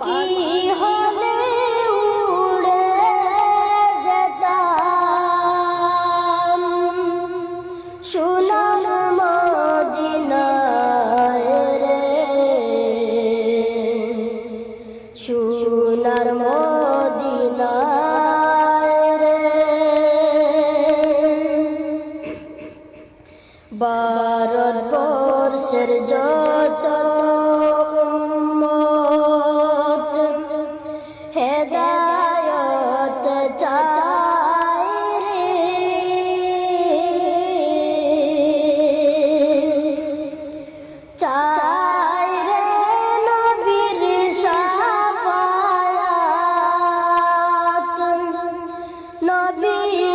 পাখি হলে উড়ে যেতাম। সোনার মদিনায় রে। সোনার মদিনায় রে। ভারতবর্ষের যত নবী